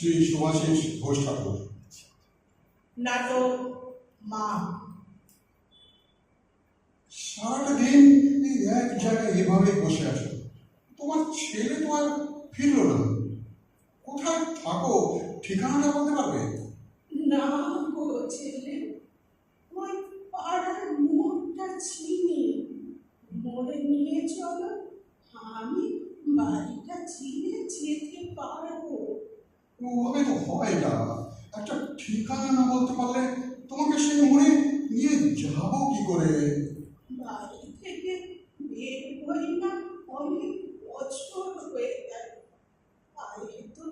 শ্রী সুভাষিস ঘোষ ঠাকুর নাটক মা সারাটা দিন এক জায়গায় এভাবে বসে আছো তোমার ছেলে তো আর ফিরলো না কোথায় থাকো ঠিকানাটা বলতে পারবে না গো ছেলে ওই পাড়ার মোড়টা চিনি মোড়ে নিয়ে চলো আমি বাড়িটা চিনে যেতে পারব ওভাবে তো হয় না একটা ঠিকানা না বলতে পারলে তোমাকে সেই মোড়ে নিয়ে যাব কি করে? বাড়ি থেকে বের হই না অনেক বছর হয়ে গেল। তো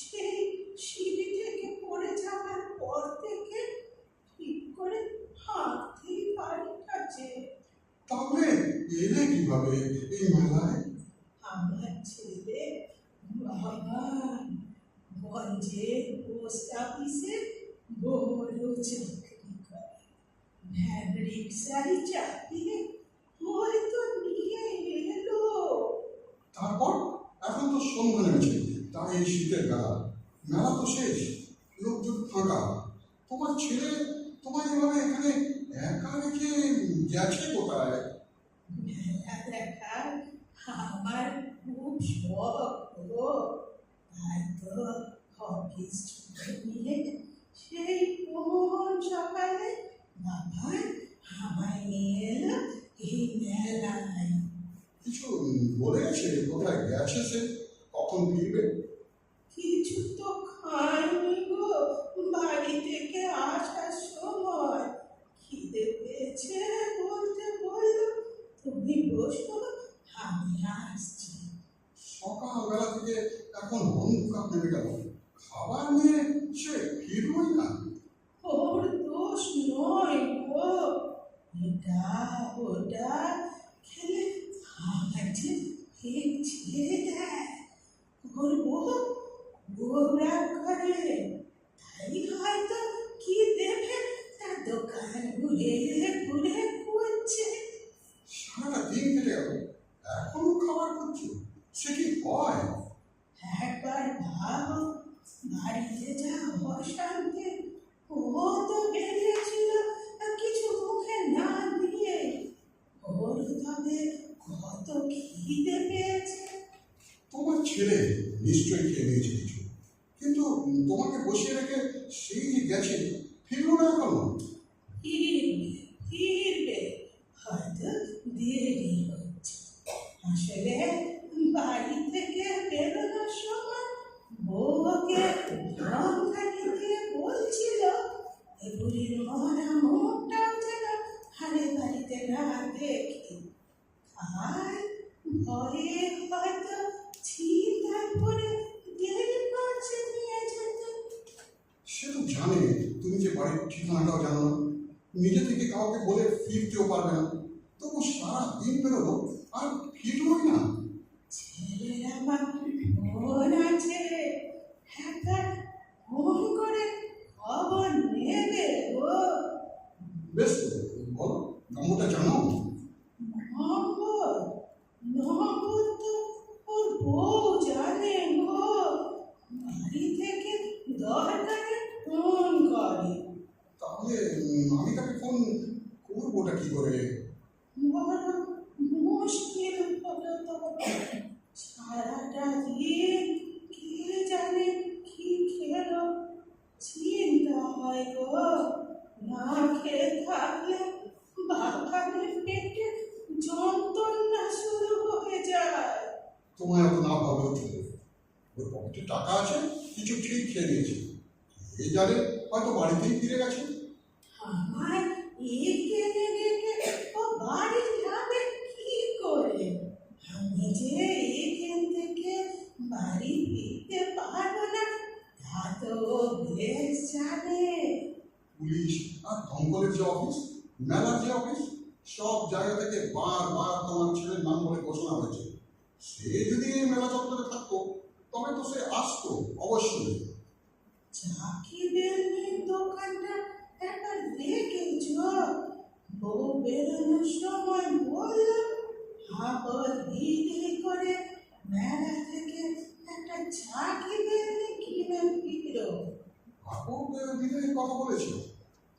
সেই সিঁড়ি থেকে পড়ে যাওয়ার পর থেকে ঠিক করে হাঁটতেই পারি কাছে তাহলে এলে কীভাবে এই মেলায়? আমার ছেলে বাবা গঞ্জের পোস্ট অফিসে বড় চাকরি করে। ভ্যান রিক্সায় চাপিয়ে হয়তো নিয়ে এলো। তারপর এখন তো সন্ধ্যা নেমেছে তাই এই শীতের বেলা। মেলা তো শেষ লোকজন ফাঁকা। তোমার ছেলে তোমার এভাবে এখানে একা রেখে গেছে কোথায়? মেলা দেখার আমার খুব শখ তাই তো ছুটি নিয়ে সেই কোন সকালে বাবা আমায় নিয়ে এলো এই মেলায়। কিছু বলে গেছে কোথায় গেছে সে? কখন ফিরবে? কিছু তো খাইনি গো। বাড়ি থেকে আসার সময় খিদে পেয়েছে বলতে বলল তুমি বসো আমি আসছি। সকালবেলা থেকে এখন অন্ধকার খাবার নিয়ে সে ফিরবই না ওর দোষ নয় গো। এটা ওটা খেলে যে হেঁচে দেয় ওর বউ গোবরা করে। তাই হয়তো কি দেবে তার দোকান ঘুরে ঘুরে করছে। সারাটা দিন কেটে গেল এখনও খাবার করছ সে কি হয়? একবার ভাবো বাড়িতে যা অশান্তি ও তো বেরিয়েছিল কিছু মুখে না দিয়ে। ওর তবে কত খিদে পেয়েছে। তোমার ছেলে নিশ্চয়ই খেয়ে নিয়েছে কিছু কিন্তু তোমাকে বসিয়ে রেখে সেই যে গেছে ফিরলো না এখনও? ফিরবে ফিরবে হয়তো দেরি হচ্ছে। আসলে বাড়ি থেকে বেরোনোর সময় বউকে রংখানি দিয়ে বলছিল এ বুড়ির মরা মুখটাও যেন হারে বাড়িতে না দেখি। আর ভয়ে হয়তো চিন্তায় পড়ে দেরি করছে নিয়ে যেতে। সে জানে, তুমি যে বাড়ির ঠিকানাটাও জানো নিজে থেকে কাউকে বলে ফিরতেও পারবে না। তবু সারা দিন বেরোলো আর ফিরলোই না ছেলের আমার মন আছে একটা ফোন করে খবর নেবে গো বেশ তো, বলো নম্বরটা জানো নম্বর নম্বর তো ওর বউ জানে গো বাড়ি থেকে দরকারে ফোন করে উম, আমি তাকে ফোন করবোটা কি করে? মুশকিল হলো তো। সারাটা দিন কে জানে কি খেলো? চিন্তা হয় গো। না খেয়ে থাকলে বাগানের পেটে যন্ত্রণা শুরু হয়ে যায়। এত না ভাবলেও চলবে ওর পকেটে টাকা আছে কিছু ঠিক খেয়ে নিয়েছে। এ জানে হয়তো বাড়িতেই ফিরে গেছে। এখানে রেখে ও বাড়ি যাবে কি করে? আমি যে এখান থেকে বাড়ি ফিরতে পারব না তা তো বেশ জানে। পুলিশ আর দমকলের যে অফিস মেলার যে অফিস সব জায়গা থেকে বারবার তোমার ছেলের নাম বলে ঘোষণা হয়েছে। সে যদি মেলা চত্বরে থাকতো তবে তো সে আসতো অবশ্যই। চাকিবের দোকানটা একবার দেখেছ বউ বেরোনোর সময় বলল হাবর দিদি করে মেলা থেকে একটা কিনে এনে কিনে ফিরো ঠাকুর বিদায়ের কথা বলেছে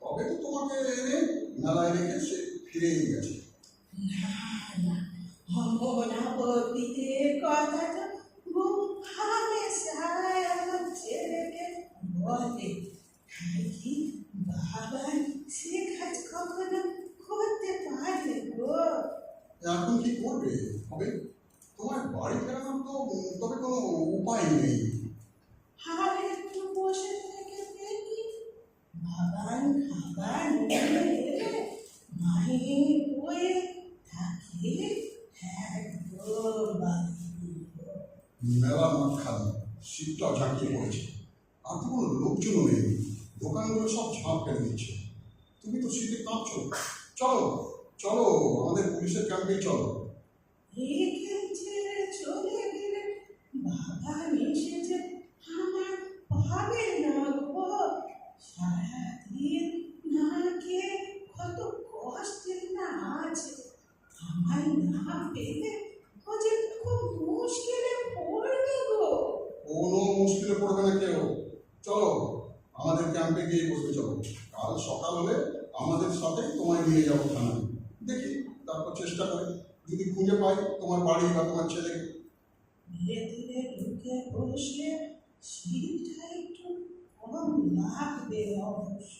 তবে তো তোমাকে এনে মেলায় রেখে সে ফিরেই গেছে। না না কথাটা বাবা সে কাজ কখনো করতে পারে গো। এখন কি করবে? হবে? তোমার বাড়ি ফেরানোর তো তবে কোনো উপায় নেই। আর একটু বসে থেকে দেখি। বাবান খাবার মায়ের বয়ে বাড়ি দিল। মেলা মাঠ খালি শীতটা ঝাঁকিয়ে পড়েছে। আর কোনো লোকজনও নেই। দোকানগুলো সব ঝাঁপ ফেলে দিচ্ছে। তুমি তো শীতে কাঁপছো। চলো চলো আমাদের পুলিশের ক্যাম্পে চলো। এখান ছেড়ে চলে গেলে বাবা এসেছে আমার পাবে না গো। সারাদিন না খেয়ে কত কষ্টে না আছে আমার না পেলে ও যে খুব মুশকিলে পড়বে গো। কোনো মুশকিলে পড়বে না কেউ। চলো আমাদের ক্যাম্পে গিয়ে বসতে চলো। কাল সকাল হলে আমাদের সাথে তোমায় নিয়ে যাব থানায়। দেখি তারপর চেষ্টা করি। যদি খুঁজে পাই তোমার বাড়ি বা তোমার ছেলেকে। ঢুকে একটু কম লাগবে অবশ্য।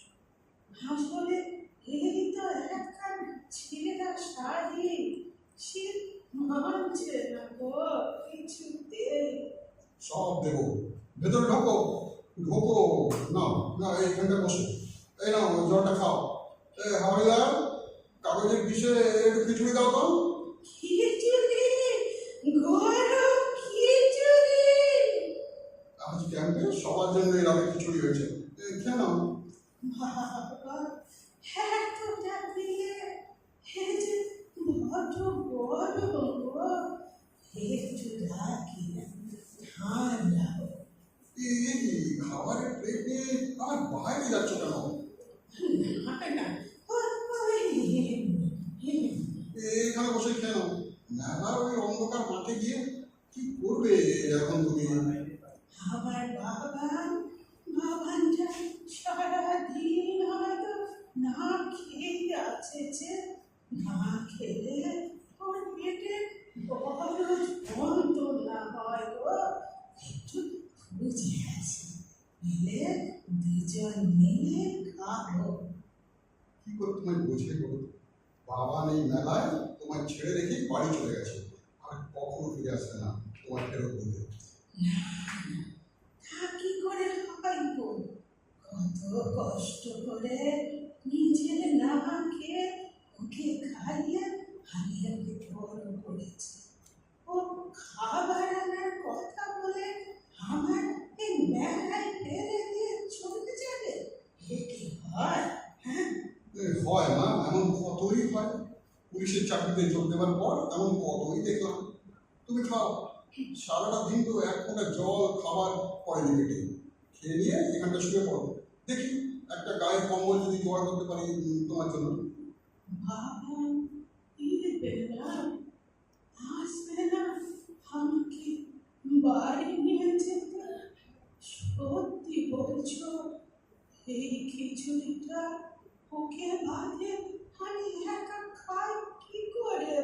আসলে এই তো একটা ছেলেটা শাড়ি। শীত মানছে না গো কিছুতেই। সব দেবো। ভেতরে ঢোকো। ঢোকো না না এইখানটা বসো। এই নাও জলটা খাও। এ হাওড়িদার কাগজের পিসে একটু খিচুড়ি দাও তো। আজ ক্যাম্পে সবার জন্য এরকম খিচুড়ি হয়েছে। খেয়ে নাও বাবা এতটা দিয়ে এই যে বড় বড় গো একটু রাখি ঠান্ডা হোক। এই এই কি খাবারের প্লেট নিয়ে আমার বাইরে যাচ্ছ কেন না না ও- ওই এখানে বসে খেয়ে নাও মেলার ওই অন্ধকার মাঠে গিয়ে কি করবে এখন তুমি? সারাদিন হয়তো না খেয়ে আছে যে না খেলে ওর পেটে বড় যন্ত্রণা হয় গো। একটু বুঝে আছে মিলে দুজন মিলে খাব। কি করে তোমায় বোঝে বলো? বাবা নেই মেলায় তোমায় ছেড়ে রেখে বাড়ি চলে গেছে। কখনো ফিরে আসবে না তোমার ফেরত বলতে কি করে হয় কত কষ্ট করে নিজের না খেয়ে ওকে খাইয়ে আমি ওকে বড় করেছি। ও খাবার আনার কথা বলে আমার এই মেলায় ফেলে দিয়ে চলে যাবে? এ কি হয় হ্যাঁ? হয় না এমন কতই হয়। পুলিশের চাকরিতে যোগ দেওয়ার পর এমন কতই দেখলাম। তুমি খাও। সারাটা দিন তো এক ফোঁটা জল, খাবার পড়েনি পেটে খেয়ে নিয়ে এখানটা শুয়ে পড়ো। দেখি, একটা গায়ে কম্বল যদি জোগাড় করতে পারি তোমার জন্য। সত্যি খিচুড়িটা ওকে কি করে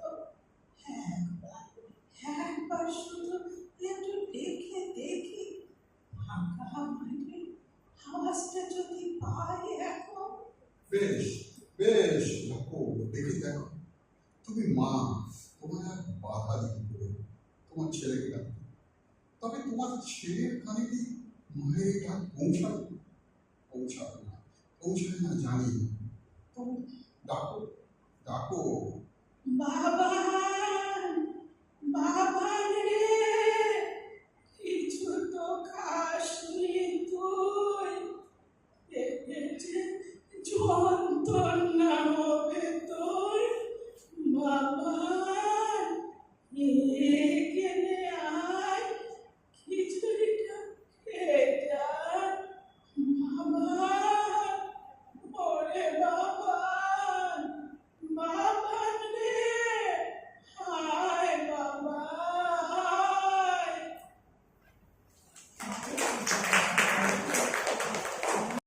তো? একবার শুধু একটু দেখে দেখি ফাঁকা মাঠে আওয়াজটা যদি পাই এখন। বেশ বেশ দেখো দেখি দেখো। তুমি মা তোমার আর বাধা দিতে তোমার ছেলেকে ডাকো। তবে তোমার ছেলের কানে কি মায়ের ডাক পৌঁছাবে? পৌঁছাবে না পৌঁছাবে না জানি। তবু ডাকো ডাকো। বাবান